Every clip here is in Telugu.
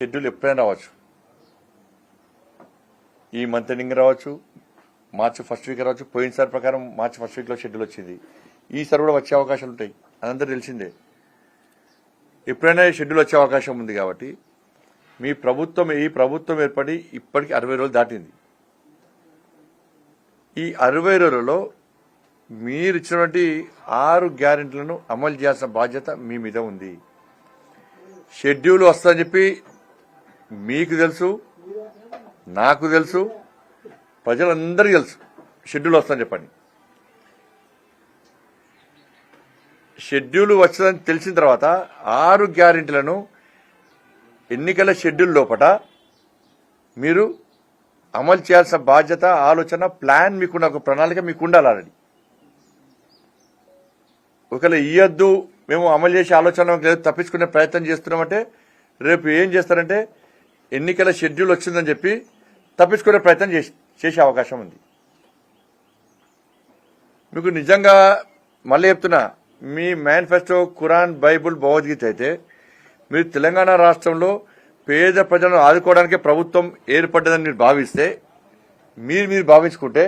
షెడ్యూల్ ఎప్పుడైనా రావచ్చు. ఈ మంత్ ఎండింగ్ రావచ్చు మార్చి ఫస్ట్ వీక్ రావచ్చు పోయినసారి ప్రకారం మార్చి ఫస్ట్ వీక్లో షెడ్యూల్ వచ్చింది. ఈసారి కూడా వచ్చే అవకాశాలు ఉంటాయి. అదంతా తెలిసిందే. ఎప్పుడైనా షెడ్యూల్ వచ్చే అవకాశం ఉంది కాబట్టి మీ ప్రభుత్వం ఈ ప్రభుత్వం ఏర్పడి ఇప్పటికి అరవై రోజులు దాటింది. ఈ అరవై రోజులలో మీరు ఇచ్చినటువంటి ఆరు గ్యారెంటీలను అమలు చేయాల్సిన బాధ్యత మీ మీద ఉంది. షెడ్యూల్ వస్తుందని చెప్పి మీకు తెలుసు నాకు తెలుసు ప్రజలందరికీ తెలుసు. షెడ్యూల్ వస్తుందని చెప్పండి. షెడ్యూల్ వచ్చిందని తెలిసిన తర్వాత ఆరు గ్యారెంటీలను ఎన్నికల షెడ్యూల్ లోపట మీరు అమలు చేయాల్సిన బాధ్యత ఆలోచన ప్లాన్ మీకున్న ఒక ప్రణాళిక మీకు ఉండాలి ఆల్రెడీ. ఒకవేళ ఇయ్యద్దు మేము అమలు చేసే ఆలోచన తప్పించుకునే ప్రయత్నం చేస్తున్నామంటే రేపు ఏం చేస్తారంటే ఎన్నికల షెడ్యూల్ వచ్చిందని చెప్పి తప్పించుకునే ప్రయత్నం చేసి చేసే అవకాశం ఉంది. మీకు నిజంగా మళ్ళీ చెప్తున్నా మీ మేనిఫెస్టో ఖురాన్ బైబుల్ భగవద్గీత అయితే మీరు తెలంగాణ రాష్ట్రంలో పేద ప్రజలను ఆదుకోవడానికి ప్రభుత్వం ఏర్పడ్డదని మీరు భావిస్తే మీరు మీరు భావించుకుంటే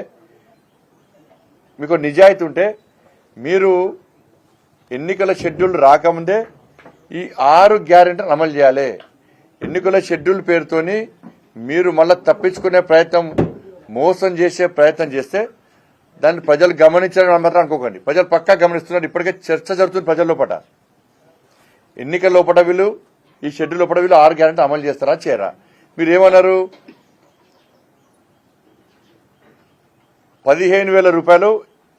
మీకు నిజాయితీ ఉంటే మీరు ఎన్నికల షెడ్యూల్ రాకముందే ఈ ఆరు గ్యారెంటీ అమలు చేయాలి. ఎన్నికల షెడ్యూల్ పేరుతోని మీరు మళ్ళీ తప్పించుకునే ప్రయత్నం మోసం చేసే ప్రయత్నం చేస్తే దాన్ని ప్రజలు గమనించాలని మాత్రం అనుకోకండి. ప్రజలు పక్కా గమనిస్తున్నారు. ఇప్పటికే చర్చ జరుగుతుంది ప్రజల లోపల ఎన్నికల లోపల వీళ్ళు ఈ షెడ్యూల్ లోపల వీళ్ళు ఆరు గ్యారెంటీ అమలు చేస్తారా చేయరా? మీరు ఏమన్నారు పదిహేను వేల రూపాయలు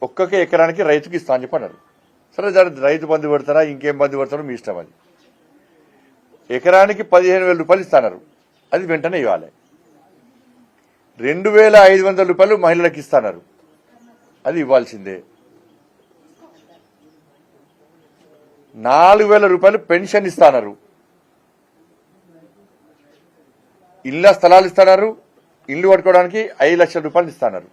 ఒక్కొక్క ఎకరానికి రైతుకి ఇస్తా అని చెప్పన్నారు. సరే దాని రైతు బంధు పెడతారా ఇంకేం బంధు పెడతారో మీ ఇష్టం అది. ఎకరానికి పదిహేను వేల రూపాయలు ఇస్తున్నారు అది వెంటనే ఇవ్వాలి. రెండు వేల ఐదు వందల రూపాయలు మహిళలకు ఇస్తున్నారు అది ఇవ్వాల్సిందే. నాలుగు వేల రూపాయలు పెన్షన్ ఇస్తున్నారు ఇళ్ళ స్థలాలు ఇస్తున్నారు ఇల్లు కట్టుకోవడానికి ఐదు లక్షల రూపాయలు ఇస్తున్నారు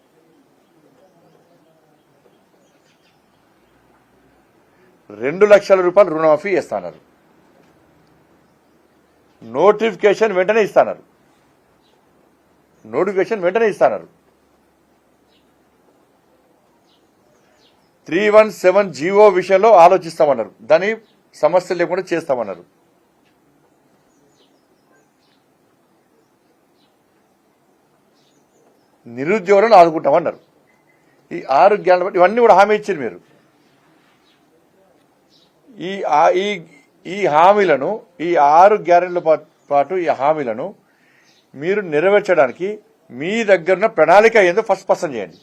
రెండు లక్షల రూపాయలు రుణమాఫీ ఇస్తున్నారు నోటిఫికేషన్ వెంటనే ఇస్తున్నారు నోటిఫికేషన్ వెంటనే ఇస్తున్నారు త్రీ వన్ సెవెన్ జీవో విషయంలో ఆలోచిస్తామన్నారు. దాని సమస్య లేకుండా చేస్తామన్నారు. నిరుద్యోగులను ఆదుకుంటామన్నారు. ఈ ఆరోగ్యాన్ని బట్టి ఇవన్నీ కూడా హామీ ఇచ్చారు మీరు. ఈ ఈ హామీలను ఈ ఆరు గ్యారెంటీల పాటు ఈ హామీలను మీరు నెరవేర్చడానికి మీ దగ్గర ప్రణాళిక ఏందో ఫస్ట్ స్పష్టం చేయండి.